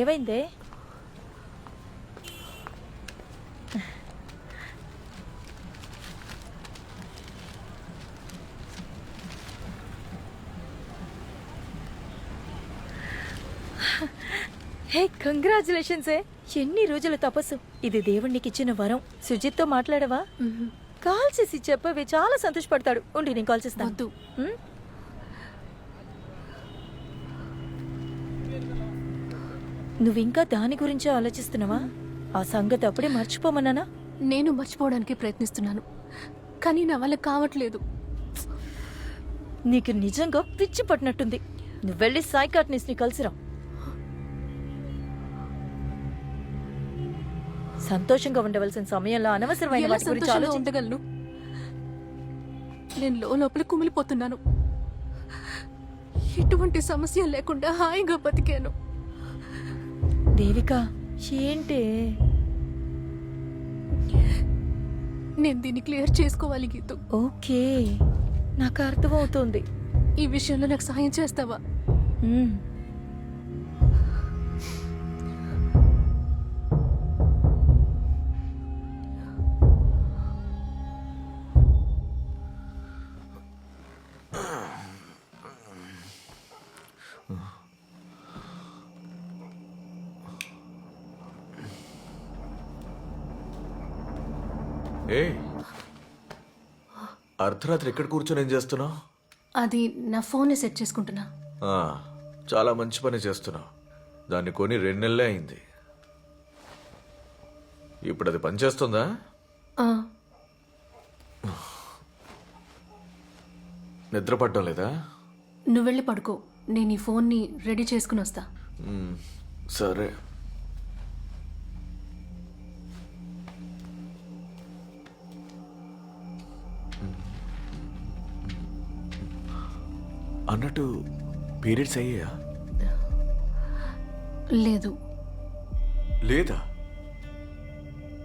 ఏమైందే? హే కంగ్రాచులేషన్స్ ఎన్ని రోజుల తపస్సు. ఇది దేవుడికి ఇచ్చిన వరం. సుజిత్తో మాట్లాడవా? కాల్ చేసి చెప్పవే చాలా సంతోషపడతాడు. ఉండి నేను కాల్ చేస్తాను. వద్దు. ఉమ్? నువ్వు ఇంకా దాని గురించే ఆలోచిస్తున్నావా? ఆ సంగతి అప్పుడే మర్చిపోమన్నానా? నేను మర్చిపోవడానికి ప్రయత్నిస్తున్నాను. కానీ నా వల్ల కావట్లేదు. నీకు నిజంగా పిచ్చి పట్టినట్టుంది. నువ్వు వెళ్ళి సైకాట్నిస్ట్ని కలిసిరా. సంతోషంగా ఉండవలసిన సమయంలో అనవసరమైన ఎలా వాటి గురించి సంతోషంగా ఆలోచించ ఉండగలను? నేను లో లోపల కుమిలిపోతున్నాను. ఎటువంటి సమస్య లేకుండా హాయిగా బతికాను. దేవిక ఏంటే? నేను దీన్ని క్లియర్ చేసుకోవాలి గీతు. ఓకే. నాకు అర్థమవుతుంది. ఈ విషయంలో నాకు సహాయం చేస్తావా? ఏ? అర్ధరాత్రి ఎక్కడ కూర్చొని ఏం చేస్తున్నావు అది నా ఫోన్ సెట్ చేసుకుంటున్నా. చాలా మంచి పని చేస్తున్నావు. దాన్ని కొని రెండు నెలలే అయింది. ఇప్పుడు అది పనిచేస్తుందా ఆ, నిద్ర పట్టడం లేదా? నువ్వు వెళ్ళి పడుకో. నేను ఈ ఫోన్ని రెడీ చేసుకుని వస్తా. సరే. అన్నట్టు పీరియడ్స్ అయ్యాయా? లేదు. లేదా?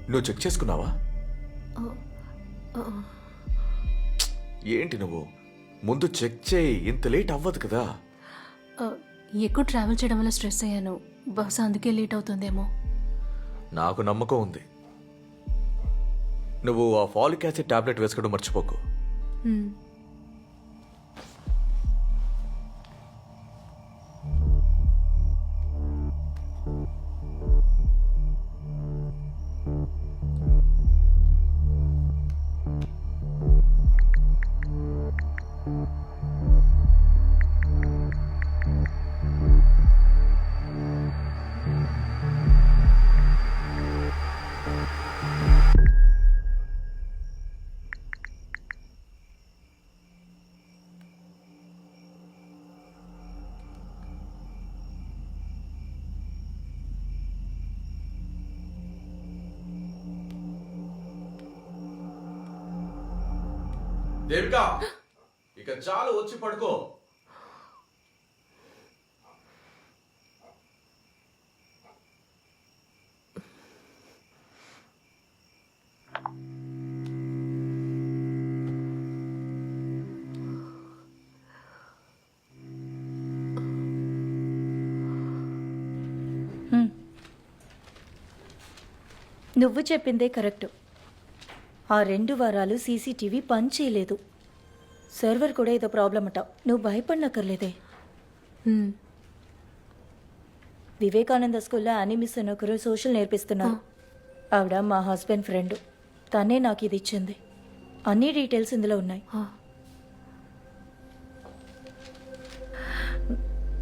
నువ్వు చెక్ చేసుకున్నావా? ఏంటి నువ్వు? ముందు చెక్ చేయి ఇంత లేట్ అవ్వదు కదా. ఎక్కువ ట్రావెల్ చేయడం వల్ల స్ట్రెస్ అయ్యాను. బహుశా అందుకే లేట్ అవుతుందేమో. నాకు నమ్మకం ఉంది. నువ్వు ఆ ఫాలిక్ యాసిడ్ టాబ్లెట్ వేసుకోవడం మర్చిపోకు. దేవిక ఇక చాలు వచ్చి పడుకో. నువ్వు చెప్పిందే కరెక్ట్. ఆ రెండు వారాలు సీసీటీవీ పని చేయలేదు. సర్వర్ కూడా ఏదో ప్రాబ్లం అట. నువ్వు భయపడనక్కర్లేదే. వివేకానంద స్కూల్లో అనిమిస్ అని ఒకరు సోషల్ నేర్పిస్తున్నారు. ఆవిడ మా హస్బెండ్ ఫ్రెండ్. తనే నాకు ఇది ఇచ్చింది. అన్ని డీటెయిల్స్ ఇందులో ఉన్నాయి.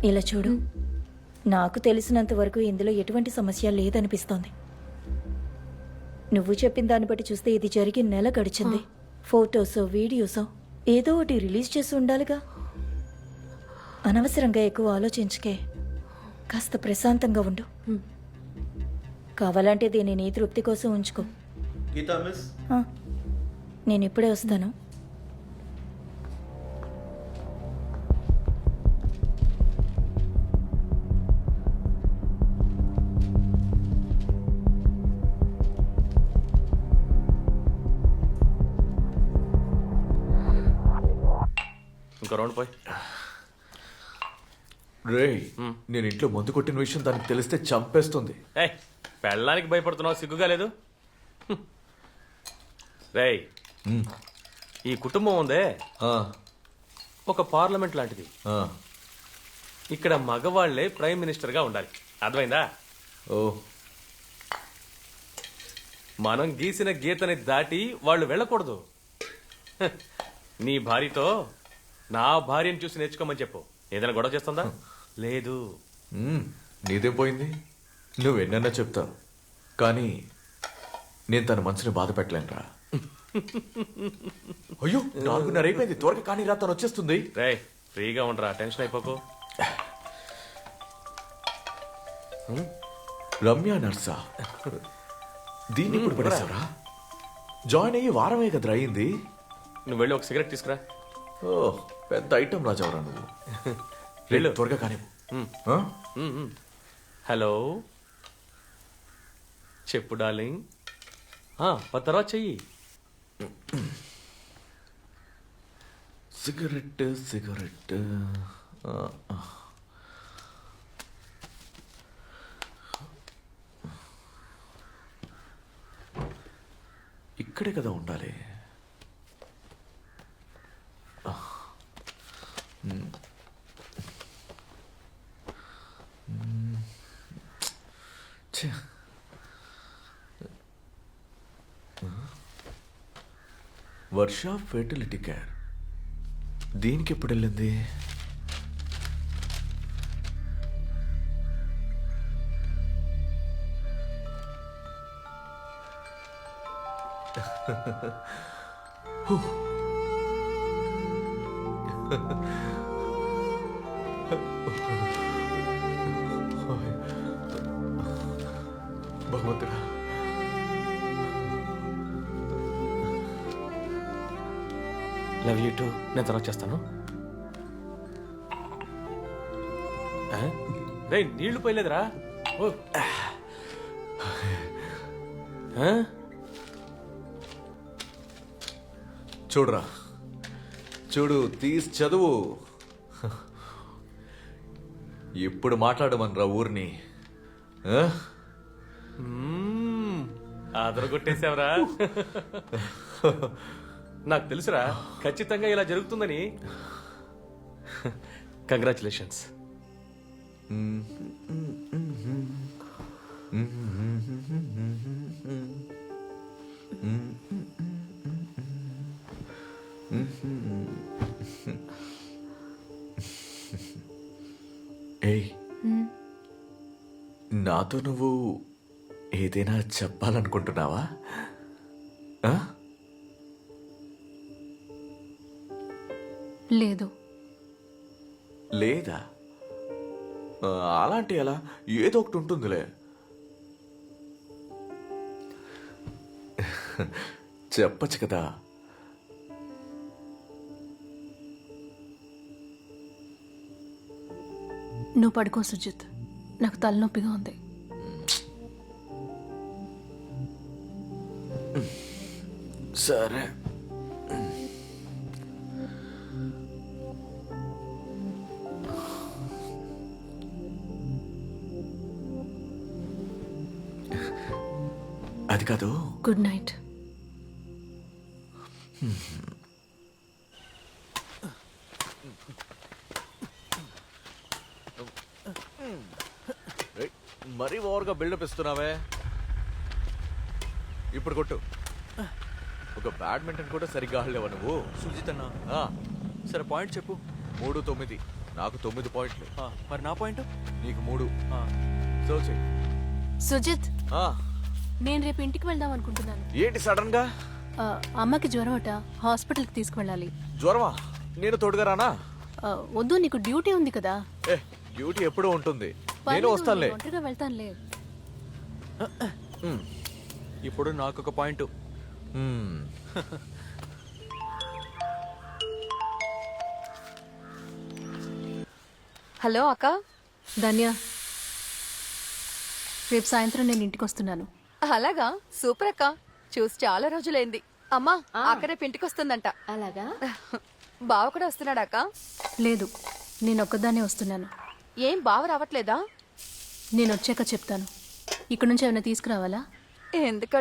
ఇలా చూడు. నాకు తెలిసినంత వరకు ఇందులో ఎటువంటి సమస్య లేదనిపిస్తోంది. నువ్వు చెప్పిన దాన్ని బట్టి చూస్తే ఇది జరిగి నెల గడిచింది. ఫోటోసో వీడియోసో ఏదో ఒకటి రిలీజ్ చేసి ఉండాలిగా. అనవసరంగా ఎక్కువ ఆలోచించకే కాస్త ప్రశాంతంగా ఉండు. కావాలంటే దీన్ని నీ తృప్తి కోసం ఉంచుకో. గీతా మిస్? ఆ, నేను ఇప్పుడే వస్తాను. ఇంకా రౌండ్ పోయి. రే నేను ఇంట్లో మందు కొట్టిన విషయం దానికి తెలిస్తే చంపేస్తుంది. ఏయ్ పెళ్ళానికి భయపడుతున్నావు సిగ్గుగా లేదు. రేయ్ ఈ కుటుంబం ఉందే ఆ, ఒక పార్లమెంట్ లాంటిది. ఆ, ఇక్కడ మగవాళ్ళే ప్రైమ్ మినిస్టర్గా ఉండాలి. అర్థమైందా? ఓ. మనం గీసిన గీతని దాటి వాళ్ళు వెళ్ళకూడదు. హ, నీ భార్యతో నా భార్యను చూసి నేర్చుకోమని చెప్పు. ఏదైనా గొడవ చేస్తుందా? లేదు. మ్మ్, నీదేం పోయింది? నువ్వు ఎన్నన్నా చెప్తావు. కానీ నేను తన మనసుని బాధ పెట్టలేనురా. అయ్యో నాలుగున్నర అయిపోయింది. త్వరగా కానీ రా తను వచ్చేస్తుంది. రేయ్ ఫ్రీగా ఉండరా టెన్షన్ అయిపోకు. రమ్య నర్సా దీన్ని ఇప్పుడు పడేసావరా జాయిన్ అయ్యి వారమే కదరా అయింది. నువ్వు వెళ్ళి ఒక సిగరెట్ తీసుకురా. ఓ పెద్ద ఐటమ్ రాజావరా నువ్వు. వెళ్ళు. త్వరగా కానీ. హలో. చెప్పు డార్లింగ్. తర్వాత చెయ్యి. Cigarette cigarette. ఇక్కడే కదా ఉండాలి. ఛే. వర్ష ఫెర్టిలిటీ కేర్ దీనికి ఎప్పుడు వెళ్ళింది భగవంతుడా. లవ్ యూ టూ నేను తర్వాత చేస్తాను. ఆ? రేయ్ నీళ్ళు పోయలేదురా. ఓ. ఆ? చూడరా. చూడు తీసి చదువు. ఇప్పుడు మాట్లాడమనరా ఊరిని. ఆ? మ్మ్. నాకు తెలుసురా ఖచ్చితంగా ఇలా జరుగుతుందని కంగ్రాచులేషన్స్ ఏయ్ నాతో నువ్వు ఏదైనా చెప్పాలనుకుంటున్నావా? లేదు. లేదా? అలాంటి ఎలా? ఏదో ఒకటి ఉంటుందిలే. చెప్పచ్చు కదా. నువ్వు పడుకో సుజిత్. నాకు తలనొప్పిగా ఉంది. సరే. అది కాదు. గుడ్ నైట్ మరీ ఓవర్గా బిల్డప్ ఇస్తున్నావే. ఇప్పుడు కొట్టు. ఒక బ్యాడ్మింటన్ కూడా సరిగ్గా ఆడలేవా నువ్వు? సుజిత్ అన్న. ఆ, సరే పాయింట్ చెప్పు. మూడు తొమ్మిది. నాకు తొమ్మిది పాయింట్లు. ఆ, మరి నా పాయింట్? నీకు మూడు. ఆ, సో చెయ్. సుజిత్. ఆ, నేను రేపు ఇంటికి వెళ్దాం అనుకుంటున్నాను. ఏంటి సడన్గా ఆ, అమ్మకి జ్వరం అట. హాస్పిటల్కి తీసుకువెళ్ళాలి. జ్వరమా? నేను తోడుగా రానా? ఆ, వద్దు నీకు డ్యూటీ ఉంది కదా. ఏ డ్యూటీ ఎప్పుడూ ఉంటుంది. నేను పర్లేదు, వస్తానులే. ఒంటరిగా వెళ్తానులే. ఇప్పుడు నాకు ఒక పాయింట్. హలో అక్క. ధన్య. రేపు సాయంత్రం నేను ఇంటికి వస్తున్నాను అలాగా? సూపర్ అక్క. చూసి చాలా రోజులైంది. అమ్మా అక్క రేపు ఇంటికి వస్తుందంట అలాగా? బావ కూడా వస్తున్నాడా అక్క? లేదు నేను ఒక్కదాన్నే వస్తున్నాను. ఏం బావ రావట్లేదా? నేను వచ్చాక చెప్తాను. ఇక్కడ నుంచి ఏమైనా తీసుకురావాలా? ఎందుకు